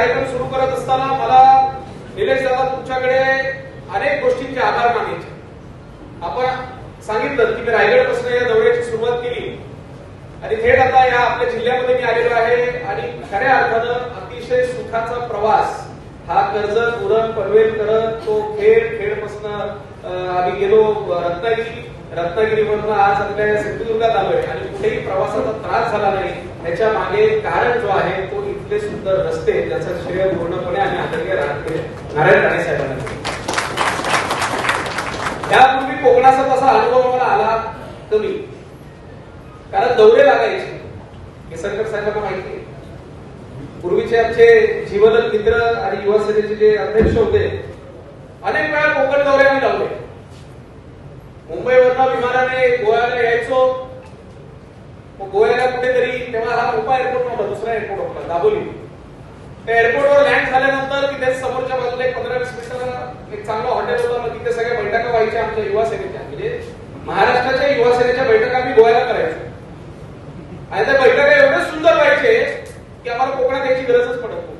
कार्यक्रम सुरू करत असताना मला निलेश दादा तुमच्याकडे अनेक गोष्टींचे आभार मानायचे. आपण सांगितलं की मी रायगडपासून या दौऱ्याची सुरुवात केली. आणि थेट आता या आपल्या जिल्ह्यामध्ये मी आलेलो आहे आणि खऱ्या अर्थानं अतिशय सुखाचा प्रवास हा कर्जत उरण पनवेल करत तो खेड खेडपासून आम्ही गेलो रत्नागिरी. रत्नागिरीमधून आज आपल्या सिंधुदुर्गात आलोय आणि कुठेही प्रवासाचा त्रास झाला नाही. त्याच्यामागे कारण जो आहे तो इथले सुंदर रस्ते त्याचं श्रेय पूर्णपणे आणि आदरणीय राहते नारायण राणे साहेबांना त्यापूर्वी कोकणाचा तसा अनुभव मला आला कमी. कारण दौरे लागायचे. केसरकर साहेबांना माहिती पूर्वीचे आमचे जीवनद मित्र आणि युवा सेनेचे जे अध्यक्ष होते अनेक वेळा कोकण दौरे आम्ही लावले. मुंबईवरनं विमानाने गोव्याला यायचो. मग गोव्याला कुठेतरी तेव्हा हा मोठा एअरपोर्ट नव्हता दुसरा एअरपोर्ट होता दाबोली. त्या एअरपोर्टवर लँड झाल्यानंतर तिथे समोरच्या बाजूला एक पंधरा वीस मिनिटाला एक चांगलं हॉटेल होतं मग तिथे सगळ्या बैठका व्हायच्या आमच्या युवा सेनेच्या. म्हणजे महाराष्ट्राच्या युवा सेनेच्या बैठका आम्ही गोव्याला करायचो. आणि त्या बैठका एवढे सुंदर व्हायचे की आम्हाला कोकणात यायची गरजच पडत नव्हती.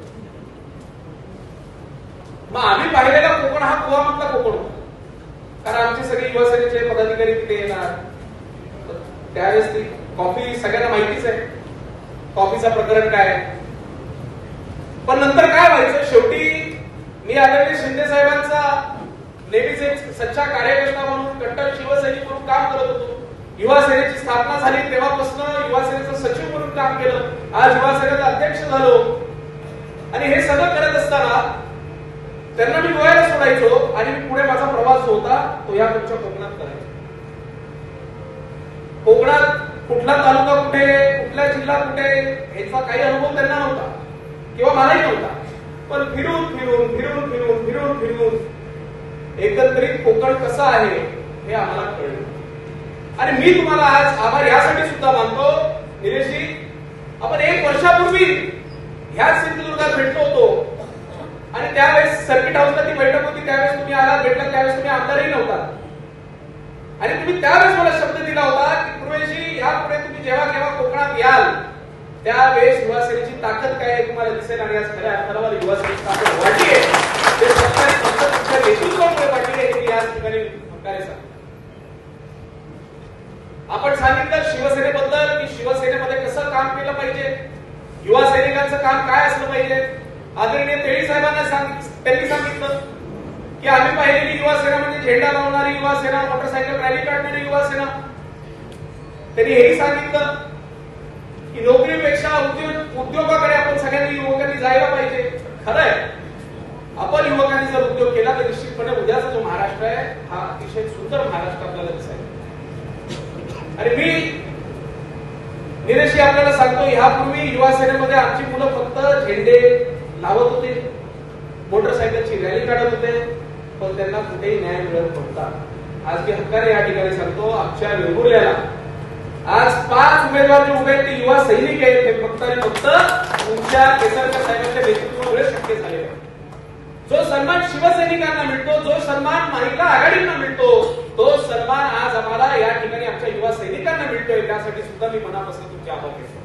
मग आम्ही पाहिलेला कोकण हा गोवामधला कोकण होता. कारण आमचे सगळे युवा सेनेचे पदाधिकारी तिथे येणार. त्यावेळेस कॉफी सगळ्यांना माहितीच आहे. कॉफीचं प्रकरण काय आहे. पण नंतर काय व्हायचं? शेवटी मी आदरणीय शिंदे साहेबांचा नेहमीच एक सच्चा कार्यकर्ता म्हणून कट्टर शिवसैनिक म्हणून काम करत होतो. युवा सेनेची स्थापना झाली तेव्हापासून युवा सेनेचं सचिव म्हणून काम केलं. आज युवा सेनेचा अध्यक्ष झालो. आणि हे सगळं करत असताना त्यांना मी गोव्याला सोडायचो आणि मी पुढे माझा प्रवास जो होता तो या तुमच्या कोकणात करायचो. कोकणात कुठला तालुका कुठे कुठला जिल्हा कुठे याचा काही अनुभव त्यांना नव्हता. किंवा मलाही नव्हता. पण फिरून फिरून फिरून फिरून फिरून फिरून एकत्रित कोकण कसं आहे हे आम्हाला कळलं. आणि मी तुम्हाला आज आभार यासाठी सुद्धा मानतो. निलेशजी आपण एक वर्षापूर्वी ह्याच सिंधुदुर्गात भेटलो होतो. आणि त्यावेळेस सर्किट हाऊसला ती बैठक होती. त्यावेळेस तुम्ही आला भेटला त्यावेळेस तुम्ही आमदारही नव्हता. आणि तुम्ही त्यावेळेस मला शब्द दिला होता की पूर्वेशी यापुढे तुम्ही जेव्हा केव्हा कोकणात याल त्यावेळेस युवा सेनेची ताकद काय आहे तुम्हाला दिसेल आणि आज खऱ्या अर्थाला मला युवा सेनेची ताकद वाढली आहे. ते फक्त फक्त तुमच्या नेतृत्वामुळे वाढली आहे हे मी याच ठिकाणी हक्काने सांगतो. आपण सांगितलं शिवसेनेबद्दल की शिवसेनेमध्ये कसं काम केलं पाहिजे? युवा सैनिकांचं काम काय असलं पाहिजे? आदरणीय तेळी साहेबांना सांग त्यांनी सांगितलं. की आम्ही पाहिलेली युवा सेना म्हणजे झेंडा लावणारी युवा सेना मोटरसायकल रॅली काढणारी युवा सेना. त्यांनी हेही सांगितलं की नोकरीपेक्षा उद्योग उद्योगाकडे आपण सगळ्यांनी युवकांनी जायला पाहिजे. खरंय आपण युवकांनी जर उद्योग केला तर निश्चितपणे उद्याचा जो महाराष्ट्र आहे हा अतिशय सुंदर महाराष्ट्र आपल्याला दिसेल. आणि मी निलेशी आपल्याला सांगतो ह्यापूर्वी युवा सेनेमध्ये आमची मुलं फक्त झेंडे लावत होते मोटरसायकलची रॅली काढत होते. पण त्यांना कुठेही न्याय मिळत नव्हता. आज मी हक्काने या ठिकाणी सांगतो आमच्या वेंगुर्ल्याला आज पाच उमेदवार जे उभे ते युवा सैनिक आहेत. ते फक्त आणि फक्त तुमच्या केसरकर साहेबांच्या नेतृत्वामुळे शक्य झाले जो सन्मान शिवसैनिकांना मिळतो जो सन्मान महिला आघाडींना मिळतो तो सन्मान आज आम्हाला या ठिकाणी आमच्या युवा सैनिकांना मिळतोय. त्यासाठी सुद्धा मी मनापासून तुमचे आभार घेतो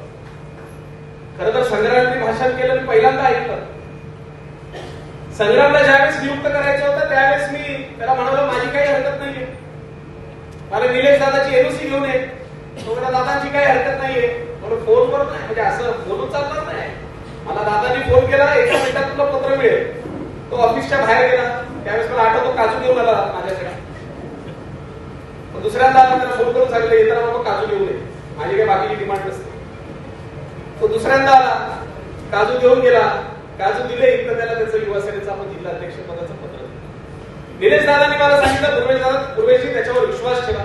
खरं तर संग्रहाने भाषण केलं मी पहिल्यांदा ऐकलं. संग्रामला ज्यावेळेस नियुक्त करायचं होतं त्यावेळेस मी त्याला म्हणालो माझी काही हरकत नाहीये. मला निलेश दादाची एनओसी घेऊन ये. तो म्हणा दादाची काही हरकत नाहीये. म्हणून फोनवर नाही म्हणजे असं बोलून चालणार नाही. मला दादानी फोन केला एका मिनिटात तुला पत्र मिळेल. तो ऑफिसच्या बाहेर गेला. त्यावेळेस मला आठवतो काजू घेऊन आला माझ्याकडे. दुसऱ्यांदा आपण त्याला फोन करून सांगितलं येताना बाबा काजू घेऊन ये. माझी काही बाकीची डिमांड नसते. तो दुसऱ्यांदा आला काजू घेऊन गेला. काजू दिले इथं त्याला त्याचं युवा सेनेचं आपण जिल्हा अध्यक्ष पदाचं पत्र? दिनेश निलेश दादांनी मला सांगितलं पूर्वेश दादा पूर्वेशी त्याच्यावर विश्वास ठेवा.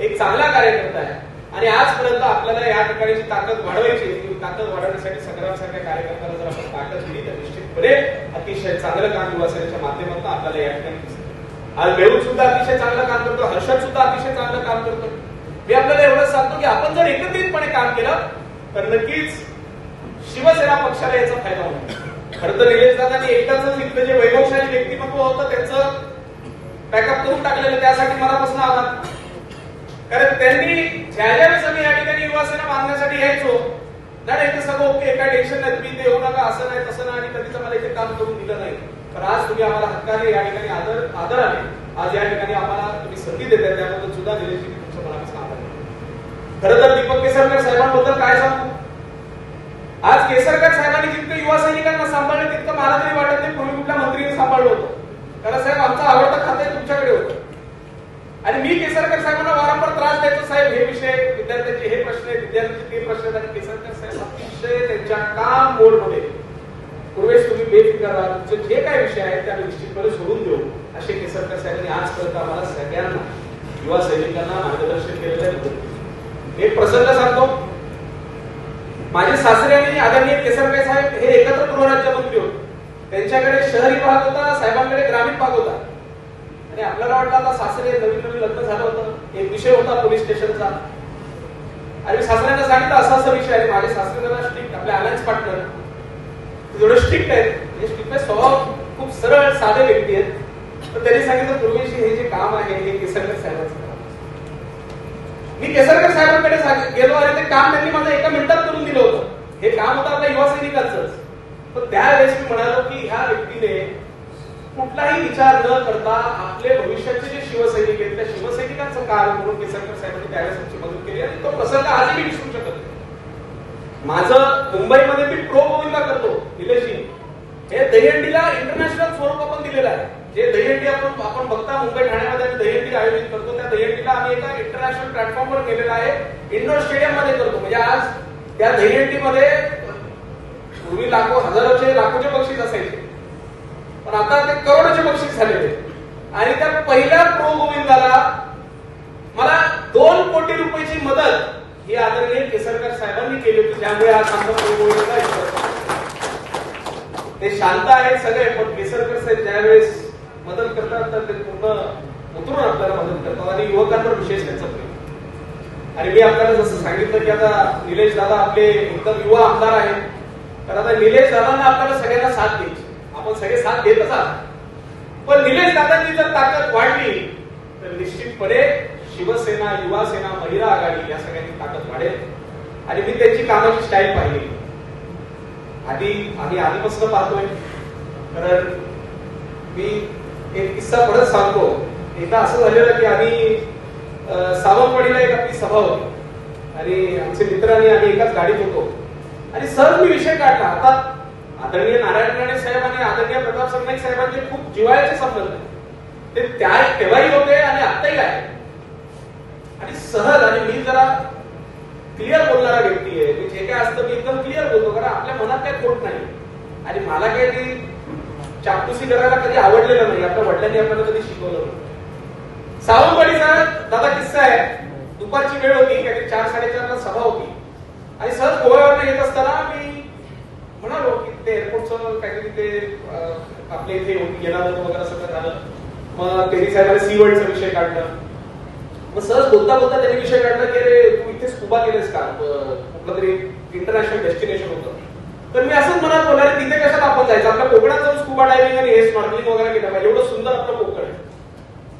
एक चांगला कार्यकर्ता आहे. आणि आजपर्यंत आपल्याला या ठिकाणी ताकद वाढवायची ताकद वाढवण्यासाठी संग्रामसारख्या कार्यकर्त्याला जर आपण ताकद दिली तर निश्चितपणे अतिशय चांगलं काम युवा सेनेच्या माध्यमातून आपल्याला या ठिकाणी दिसतं. आज मेहूल सुद्धा अतिशय चांगलं काम करतो हर्षद सुद्धा अतिशय चांगलं काम करतो. मी आपल्याला एवढंच सांगतो की आपण जर एकत्रितपणे काम केलं तर नक्कीच शिवसेना पक्षाला याचा फायदा होईल खरं तर निलेश दादांनी एकटाच इथलं जे वैभवशाली व्यक्तिमत्व होतं त्यांचं बॅकअप करून टाकलेलं त्यासाठी मनापासून आभार. कारण त्यांनी ज्या ज्या वेळेस आम्ही या ठिकाणी युवासेना बांधण्यासाठी यायचो नाही नाही, सगळं ओके काय टेन्शन नाही तुम्ही इथे येऊ नका असं नाही तसं नाही आणि कधीच मला इथे काम करून दिलं नाही. तर आज तुम्ही आम्हाला हक्काने या ठिकाणी आदर आदराने आज या ठिकाणी आम्हाला तुम्ही संधी देताय त्याबद्दल सुद्धा निलेशजी तुमचं मनापासून आभार. खरं तर दीपक केसरकर साहेबांबद्दल काय सांगू? आज केसरकर साहेबांनी जितकं युवा सैनिकांना सांभाळलं तितकं मला तरी वाटत नाही पूर्वी कुठल्या मंत्रीने सांभाळलं होतं. कारण साहेब आमचा आवडता खातं तुमच्याकडे होतं. आणि मी केसरकर साहेबांना वारंवार त्रास द्यायचो साहेब हे विषय विद्यार्थ्यांचे हे प्रश्न आहेत विद्यार्थ्यांचे ते प्रश्न आहेत आणि केसरकर साहेब अतिशय त्यांच्या काम मोडमध्ये पूर्वेश तुम्ही बेफिकर राहा तुमचे जे काय विषय आहेत त्या निश्चितपणे सोडून देऊ. असे केसरकर साहेबांनी आजपर्यंत आम्हाला सगळ्यांना युवा सैनिकांना मार्गदर्शन केलेलं आहे. एक प्रसंग सांगतो माझे सासरे आणि आदरणीय केसरबाई साहेब हे एकत्र गृहराज्यमंत्री होते. त्यांच्याकडे शहरी भाग होता साहेबांकडे ग्रामीण भाग होता. आणि आपल्याला वाटलं आता सासरे नवीन नवीन लग्न झालं होतं. एक विषय होता पोलीस स्टेशनचा. आणि सासऱ्यांना सांगितलं असा असा विषय आहे. माझे सासरे जरा स्ट्रिक्ट आपले अलायन्स पार्टनर थोडे स्ट्रिक्ट आहेत म्हणजे हे स्ट्रिक्ट स्वभाव खूप सरळ साधे व्यक्ती आहेत. तर त्यांनी सांगितलं पूर्वीशी हे जे काम आहे हे केसरकर साहेबांचं मी केसरकर साहेबांकडे सांग- गेलो आणि ते काम त्यांनी माझं एका मिनिटात करून दिलं होतं. हे काम होतं आपल्या युवा सैनिकांचंच पण त्यावेळेस मी म्हणालो की ह्या व्यक्तीने कुठलाही विचार न करता आपले भविष्याचे जे शिवसैनिक आहेत त्या शिवसैनिकांचं काम म्हणून केसरकर साहेबांनी त्यावेळेस आमची मदत केली. आणि तो प्रसंग आजही मी विसरू शकत नाही. माझं मुंबईमध्ये मी प्रो गोविंदा करतो निलेशजी. हे दहीहंडीला इंटरनॅशनल स्वरूप आपण दिलेलं आहे. जे दहीहंडी आपण आपण बघता मुंबई ठाण्यामध्ये आम्ही दहीहंडी आयोजित करतो. त्या दहीहंडीला आम्ही एका इंटरनॅशनल प्लॅटफॉर्मवर गेलेला आहे. इंडोर स्टेडियममध्ये करतो. म्हणजे आज त्या दहीहंडीमध्ये पूर्वी लाखो हजारोचे लाखोचे बक्षीस असायचे. पण आता ते करोडचे बक्षीस झालेले. आणि त्या पहिल्या प्रो गोविंदाला मला दोन कोटी रुपयाची मदत ही आदरणीय केसरकर साहेबांनी केली होती. त्यामुळे आज आमचा प्रो गोविंदला ते शांत आहेत सगळे पण केसरकर साहेब ज्यावेळेस मदत करतात तर ते पूर्ण उतरून आपल्याला मदत करतात. आणि युवकांवर विशेष त्यांचं प्रेम. आणि मी आपल्याला जसं सांगितलं की आता निलेश दादा आपले एकदम युवा आमदार आहेत. तर आता निलेश दादांना आपल्याला सगळ्यांना साथ द्यायची. आपण सगळे साथ देत असाल. पण निलेश दादांची जर ताकद वाढली तर निश्चितपणे शिवसेना युवा सेना महिला आघाडी या सगळ्यांची ताकद वाढेल. आणि मी त्यांची कामाची स्टाईल पाहिली. आधी आम्ही आधीपासून पाहतोय. कारण मी एक किस्सा परत सांगतो. एकदा असं झालेलं की आम्ही सावंतवाडीला एक आपली सभा होती. आणि आमचे मित्र आणि आम्ही एकाच गाडीत होतो. आणि सहज मी विषय काढला. आता आदरणीय नारायण राणे साहेब आणि आदरणीय प्रताप सरनाईक साहेबांचे खूप जिवायचे संबंध. आहेत. ते त्या तेव्हाही होते आणि आत्ताही आहे. आणि सहज आणि मी जरा क्लिअर बोलणारा व्यक्ती आहे. मी जे काय असतं मी एकदम क्लिअर बोलतो. कारण आपल्या मनात काही खोट नाही. आणि मला काही ती करायला कधी आवडलेलं नाही. आपल्या वडिलांनी आपल्याला कधी शिकवलं नाही. सावंतवाडीचा दादा किस्सा आहे. दुपारची वेळ होती काहीतरी चार साडेचारला सभा होती. आणि सहज गोव्यावर येत असताना मी म्हणालो की ते एअरपोर्टचं काहीतरी ते आपल्या इथे येणार होतं वगैरे सगळं झालं. मग तेरी साहेबांनी सी वर्ल्डचा विषय काढला. मग सहज बोलता बोलता त्यांनी विषय काढला की अरे तू इथे स्कुबा केलेस का? कुठलं तरी इंटरनॅशनल डेस्टिनेशन होतं. तर मी असंच मनात बोलणार तिथे कशाला आपण जायचं. आपल्या कोकणात जाऊन स्कुबा डायव्हिंग आणि हे स्नॉर्कलिंग वगैरे केलं पाहिजे. एवढं सुंदर आपलं कोकण आहे.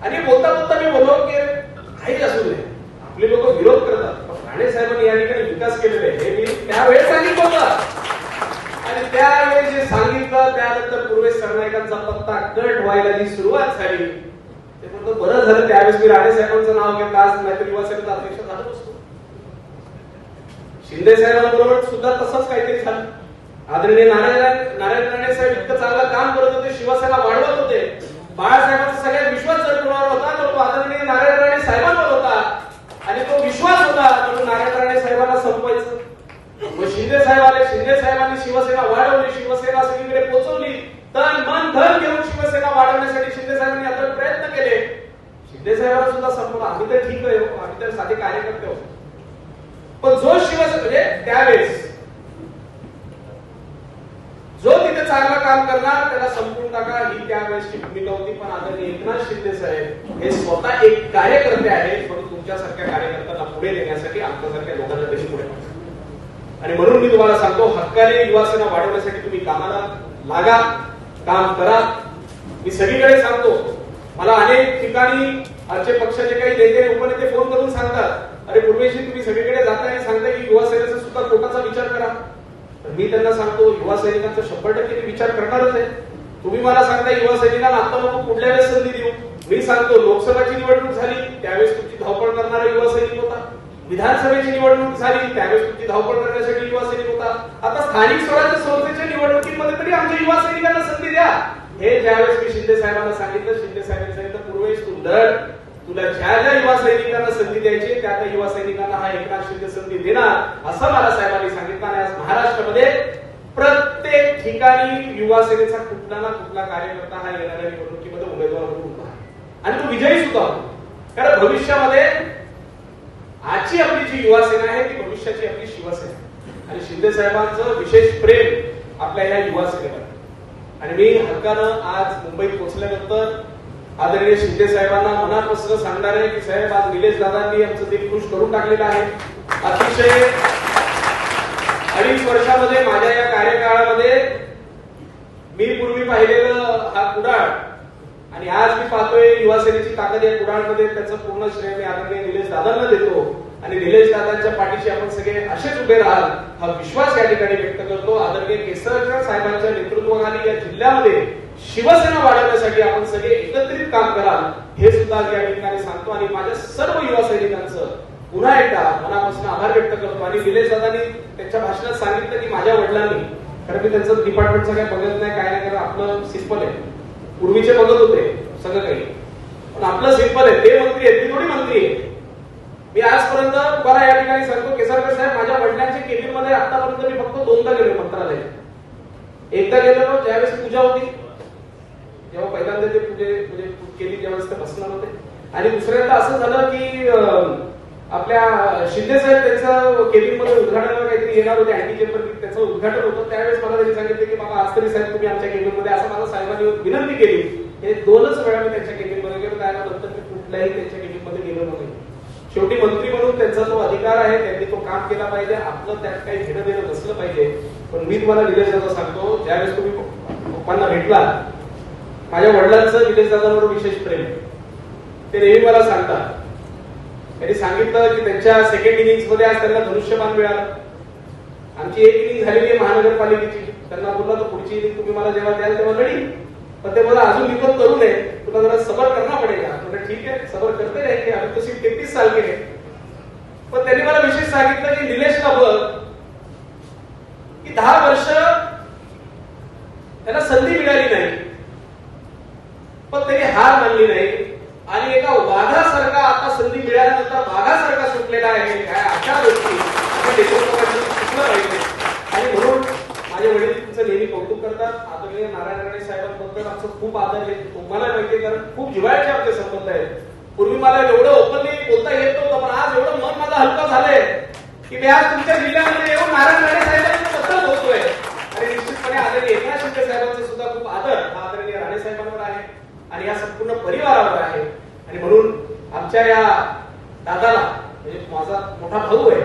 आणि बोलता बोलता मी बोललो की काही असू दे. आपले लोक विरोध करतात. पण राणे साहेबांनी या ठिकाणी विकास केलेले हे मी त्यावेळेस सांगितलं होतं. आणि त्यावेळेस जे सांगितलं त्यानंतर पूर्वेश सरनाईकांचा पत्ता कट व्हायला जी सुरुवात झाली ते म्हणतो बरं झालं. त्यावेळेस मी राणे साहेबांचं नाव घेतलं. आज नाहीतर युवा अध्यक्ष झालो असतो. शिंदे साहेबांबरोबर सुद्धा तसंच काहीतरी झालं. आदरणीय नारायण नारायण राणे साहेब इतकं चांगलं काम करत होते शिवसेना वाढवत होते. बाळासाहेबांचा सगळ्यात विश्वास जर कुणावर होता तर तो आदरणीय नारायण राणे साहेबांवर होता. आणि तो विश्वास होता म्हणून नारायण राणे साहेबांना संपवायचं. मग शिंदे साहेब आले शिंदे साहेबांनी शिवसेना वाढवली शिवसेना सगळीकडे पोहोचवली तन मन धन घेऊन शिवसेना वाढवण्यासाठी शिंदे साहेबांनी आता प्रयत्न केले. शिंदे साहेबांना सुद्धा संपवलं. आम्ही तर ठीक आहे आम्ही तर साधे कार्यकर्ते होतो पण जो शिवसेना म्हणजे त्यावेळेस जो तिथे चांगलं काम करणार त्याला संपूर्ण टाका. ही त्यावेळेसची भूमिका होती पण आदरणीय एकनाथ शिंदे साहेब हे स्वतः एक कार्यकर्ते आहेत म्हणून तुमच्यासारख्या कार्यकर्त्यांना पुढे नेण्यासाठी आमच्यासारख्या लोकांना तशी पुढे आणि म्हणून मी तुम्हाला सांगतो हक्काने युवासेना वाढवण्यासाठी तुम्ही कामाला लागा काम करा. मी सगळीकडे सांगतो मला अनेक ठिकाणी आमचे पक्षाचे काही नेते उपनेते फोन करून सांगतात अरे पूर्वेशी तुम्ही सगळीकडे जाताय आणि सांगताय की युवा सेनेचा सुद्धा कोटाचा विचार करा. मी त्यांना सांगतो युवा सैनिकांचा शंभर टक्के मी विचार करणारच आहे. तुम्ही मला सांगता युवा सैनिकांना आता नको पुढल्या वेळेस संधी देऊ? मी सांगतो लोकसभाची निवडणूक झाली त्यावेळेस तुमची धावपळ करणारा युवा सैनिक होता. विधानसभेची निवडणूक झाली त्यावेळेस तुमची धावपळ करण्यासाठी युवा सैनिक होता. आता स्थानिक स्वराज्य संस्थेच्या निवडणुकीमध्ये तरी आमच्या युवा सैनिकांना संधी द्या. हे ज्यावेळेस मी शिंदे साहेबांना सांगितलं शिंदे साहेबांनी सांगितलं पूर्वेश तू तुला ज्या ज्या युवा सैनिकांना संधी द्यायची त्या त्या युवा सैनिकांना हा एकनाथ शिंदे संधी देणार असं मला साहेबांनी सांगितलं. आणि आज महाराष्ट्रामध्ये प्रत्येक ठिकाणी युवा सेनेचा कुठला ना कुठला कार्यकर्ता हा येणाऱ्या निवडणुकीमध्ये उमेदवार म्हणून उभा आणि तो विजयी सुद्धा होतो. कारण भविष्यामध्ये आजची आपली जी युवा सेना आहे ती भविष्याची आपली शिवसेना आणि शिंदे साहेबांचं विशेष प्रेम आपल्या या युवा सेनेवर आणि मी हक्कानं आज मुंबईत पोहोचल्यानंतर आदरणीय शिंदे साहेबांना मनापासून सांगणार आहे की साहेब आज निलेश दादांनी आमचं दिल खुश करून टाकलेलं आहे. अतिशय अडीच वर्षामध्ये माझ्या या कार्यकाळामध्ये मी पूर्वी पाहिलेलं हा कुडाळ आणि आज मी पाहतोय युवा सेनेची ताकद या कुडाळमध्ये त्याचं पूर्ण श्रेय मी आदरणीय निलेश दादांना देतो. आणि निलेश दादांच्या पाठीशी आपण सगळे असेच उभे राहाल हा विश्वास या ठिकाणी व्यक्त करतो. आदरणीय केसरकर साहेबांच्या नेतृत्वाखाली या जिल्ह्यामध्ये शिवसेना वाढवण्यासाठी आपण सगळे एकत्रित काम कराल हे सुद्धा या ठिकाणी सांगतो. आणि माझ्या सर्व युवा सैनिकांचं पुन्हा एकदा मनापासून आभार व्यक्त करतो. आणि निलेश दादांनी त्यांच्या भाषणात सांगितलं की माझ्या वडिलांनी कारण मी त्यांचं डिपार्टमेंटचं काय बघत नाही काय नाही कारण आपलं सिंपल आहे. पूर्वीचे बघत होते सगळं काही. पण आपलं सिंपल आहे. ते मंत्री आहेत मी थोडी मंत्री तुम्हाला या ठिकाणी सांगतो केसरकर साहेब माझ्या वडिलांच्या केबिनमध्ये आतापर्यंत मी फक्त दोनदा गेलो मंत्रालय एकदा गेलेलो ज्यावेळेस पूजा होती जेव्हा पहिल्यांदा ते पूजे म्हणजे केली त्यावेळेस ते बसणार होते. आणि दुसऱ्यांदा असं झालं की आपल्या शिंदे साहेब त्यांचं केबिनमध्ये उद्घाटनाला काहीतरी येणार होते आयटी चेंबर त्याचं उद्घाटन होतं. त्यावेळेस मला त्यांनी सांगितलं की बाबा आज तरी साहेब तुम्ही आमच्या केबिनमध्ये असं माझ्या साहेबांनी विनंती केली. हे दोनच वेळा मी त्यांच्या केबिनमध्ये गेलो. त्यानंतर मी कुठल्याही त्यांच्या केबिनमध्ये गेलो नाही शेवटी मंत्री म्हणून त्यांचा जो अधिकार आहे त्यांनी तो काम केला पाहिजे आपलं त्यात काही घेणं देणं नसलं पाहिजे. पण मी तुम्हाला निलेश दादा सांगतो ज्यावेळेस तुम्ही पप्पांना भेटला माझ्या वडिलांचं निलेश दादांवर विशेष प्रेम ते नेहमी मला सांगतात. त्यांनी सांगितलं की त्यांच्या सेकंड इनिंगमध्ये आज त्यांना धनुष्यमान मिळालं. आमची एक इनिंग झालेली आहे महानगरपालिकेची. त्यांना बोलला तर पुढची इनिंग तुम्ही मला जेव्हा द्याल तेव्हा घडी पण ते मला अजून विकत करू नये. तुला जरा सबर करना पडेगा म्हणजे ठीक आहे सबर करते रहेंगे आम्ही तशी तेहतीस साल के पण त्यांनी मला विशेष सांगितलं की निलेशला बघ की दहा वर्ष त्यांना संधी मिळाली नाही. पण त्यांनी हार मानली नाही. आणि एका वाघासारखा आता संधी मिळाल्यानंतर वाघासारखा सुटलेला आहे. काय अशा गोष्टी. आपण शिकलं पाहिजे आणि म्हणून माझे वडील तुमचं नेहमी कौतुक करतात. आदरणीय नारायण राणे साहेबांबद्दल आमचं खूप आदर आहे. तुम्हाला माहिती कारण खूप जिवाळ्याचे आमचे संबंध आहेत. पूर्वी मला एवढं ओपनली बोलता येत नव्हतं पण आज एवढं मन माझं हलकं झालंय की मी आज तुमच्या जिल्ह्यामध्ये येऊन नारायण राणे साहेबांबद्दल बोलतोय. आणि निश्चितपणे आदरणीय एकनाथ शिंदे साहेबांचा सुद्धा खूप आदर हा आदरणीय राणे साहेबांवर आहे आणि या संपूर्ण परिवारावर आहे. आणि म्हणून आमच्या या दादाला म्हणजे माझा मोठा भाऊ आहे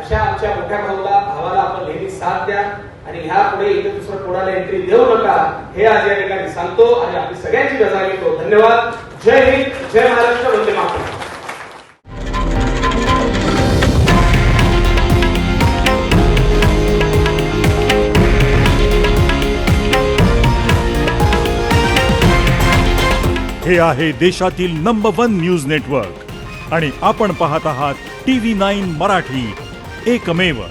अशा आमच्या मोठ्या भाऊला भावाला आपण नेहमी साथ द्या. आणि ह्या पुढे इथे दुसरं कोणाला एंट्री देऊ नका हे आज या ठिकाणी सांगतो आणि आपली सगळ्यांची रजा घेतो. धन्यवाद. जय हिंद जय महाराष्ट्र वंदे मातरम. हे आहे देशातील नंबर वन न्यूज नेटवर्क आणि आपण पाहत आहात टी व्ही नाईन मराठी. एकमेव